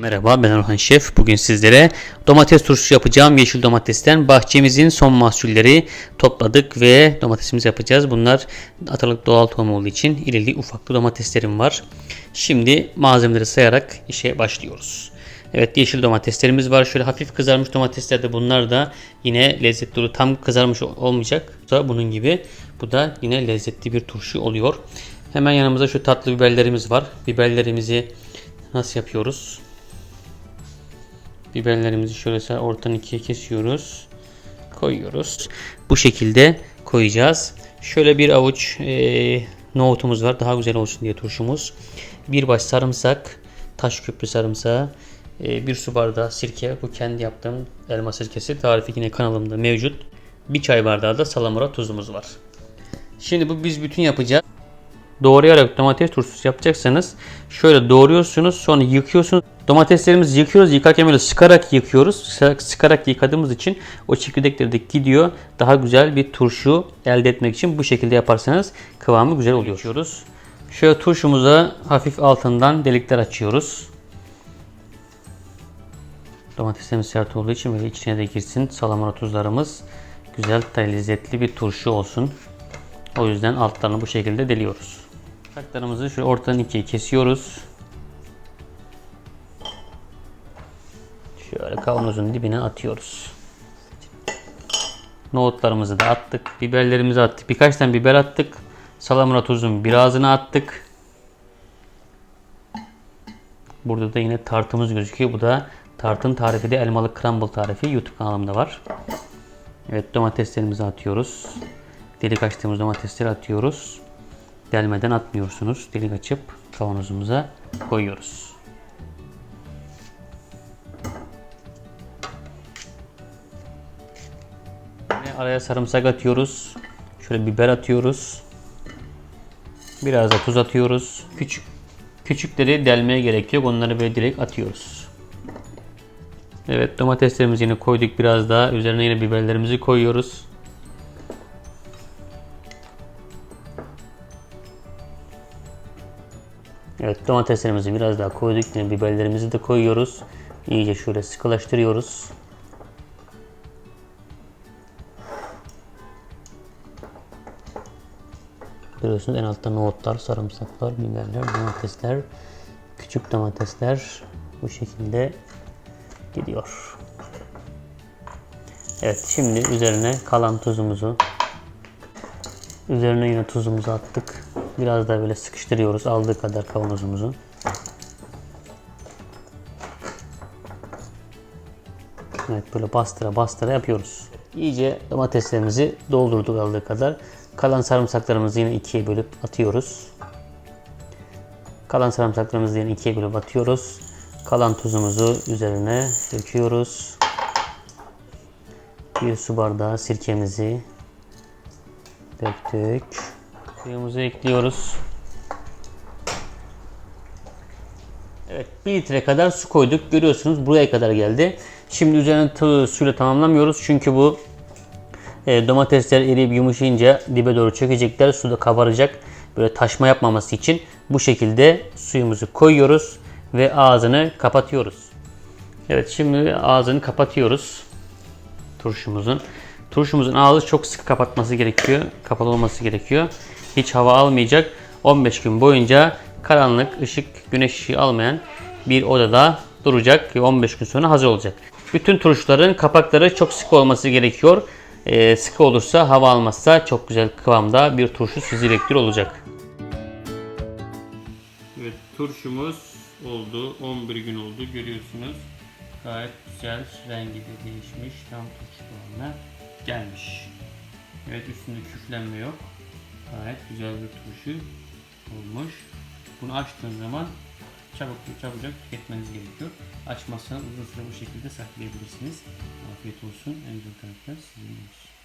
Merhaba ben Orhan Şef. Bugün sizlere domates turşusu yapacağım. Yeşil domatesten bahçemizin son mahsulleri topladık ve domatesimizi yapacağız. Bunlar atalık doğal tohum olduğu için irili ufaklı domateslerim var. Şimdi malzemeleri sayarak işe başlıyoruz. Evet yeşil domateslerimiz var. Şöyle hafif kızarmış domatesler de bunlar da yine lezzetli olur. Tam kızarmış olmayacak. Bu da bunun gibi. Bu da yine lezzetli bir turşu oluyor. Hemen yanımızda şu tatlı biberlerimiz var. Biberlerimizi nasıl yapıyoruz? Biberlerimizi şöyle ortadan ikiye kesiyoruz. Koyuyoruz. Bu şekilde koyacağız. Şöyle bir avuç e, nohutumuz var. Daha güzel olsun diye turşumuz. Bir baş sarımsak. Taş küplü sarımsağı. E, bir su bardağı sirke. Bu kendi yaptığım elma sirkesi. Tarifi yine kanalımda mevcut. Bir çay bardağı da salamura tuzumuz var. Şimdi bu biz bütün yapacağız doğrayarak domates turşusu yapacaksanız şöyle doğruyorsunuz sonra yıkıyorsunuz. Domateslerimizi yıkıyoruz. Yıkarken böyle sıkarak yıkıyoruz. Sıkarak, yıkadığımız için o çekirdekleri de gidiyor. Daha güzel bir turşu elde etmek için bu şekilde yaparsanız kıvamı güzel oluyor. Geçiyoruz. Şöyle turşumuza hafif altından delikler açıyoruz. Domateslerimiz sert olduğu için böyle içine de girsin. Salamura tuzlarımız güzel, lezzetli bir turşu olsun. O yüzden altlarını bu şekilde deliyoruz. Taklarımızı şu ortadan ikiye kesiyoruz. Şöyle kavanozun dibine atıyoruz. Nohutlarımızı da attık. Biberlerimizi attık. Birkaç tane biber attık. Salamura tuzun birazını attık. Burada da yine tartımız gözüküyor. Bu da tartın tarifi de elmalı crumble tarifi YouTube kanalımda var. Evet domateslerimizi atıyoruz. Delik açtığımız domatesleri atıyoruz. Delmeden atmıyorsunuz. Delik açıp kavanozumuza koyuyoruz. Yine araya sarımsak atıyoruz. Şöyle biber atıyoruz. Biraz da tuz atıyoruz. Küçük küçükleri delmeye gerek yok. Onları böyle direkt atıyoruz. Evet domateslerimizi yine koyduk biraz daha. Üzerine yine biberlerimizi koyuyoruz. Evet domateslerimizi biraz daha koyduk. Yine biberlerimizi de koyuyoruz. İyice şöyle sıkılaştırıyoruz. Görüyorsunuz en altta nohutlar, sarımsaklar, biberler, domatesler, küçük domatesler bu şekilde gidiyor. Evet şimdi üzerine kalan tuzumuzu üzerine yine tuzumuzu attık. Biraz daha böyle sıkıştırıyoruz aldığı kadar kavanozumuzu. Evet böyle bastıra bastıra yapıyoruz. İyice domateslerimizi doldurduk aldığı kadar. Kalan sarımsaklarımızı yine ikiye bölüp atıyoruz. Kalan sarımsaklarımızı yine ikiye bölüp atıyoruz. Kalan tuzumuzu üzerine döküyoruz. Bir su bardağı sirkemizi döktük. Suyumuzu ekliyoruz. Evet 1 litre kadar su koyduk. Görüyorsunuz buraya kadar geldi. Şimdi üzerine suyla tamamlamıyoruz. Çünkü bu e, domatesler eriyip yumuşayınca dibe doğru çökecekler. Suda kabaracak. Böyle taşma yapmaması için bu şekilde suyumuzu koyuyoruz ve ağzını kapatıyoruz. Evet şimdi ağzını kapatıyoruz turşumuzun. Turşumuzun ağzı çok sıkı kapatması gerekiyor. Kapalı olması gerekiyor. Hiç hava almayacak. 15 gün boyunca karanlık, ışık, güneş ışığı almayan bir odada duracak ve 15 gün sonra hazır olacak. Bütün turşuların kapakları çok sıkı olması gerekiyor. Ee, sıkı olursa, hava almazsa çok güzel kıvamda bir turşu sizi bekliyor olacak. Evet, turşumuz oldu. 11 gün oldu. Görüyorsunuz. Gayet güzel rengi de değişmiş. Tam turşu kıvamına gelmiş. Evet üstünde küflenme yok. Gayet güzel bir turşu olmuş. Bunu açtığın zaman çabuk çabucak tüketmeniz gerekiyor. Açmazsanız uzun süre bu şekilde saklayabilirsiniz. Afiyet olsun. En güzel taraflar sizin olsun.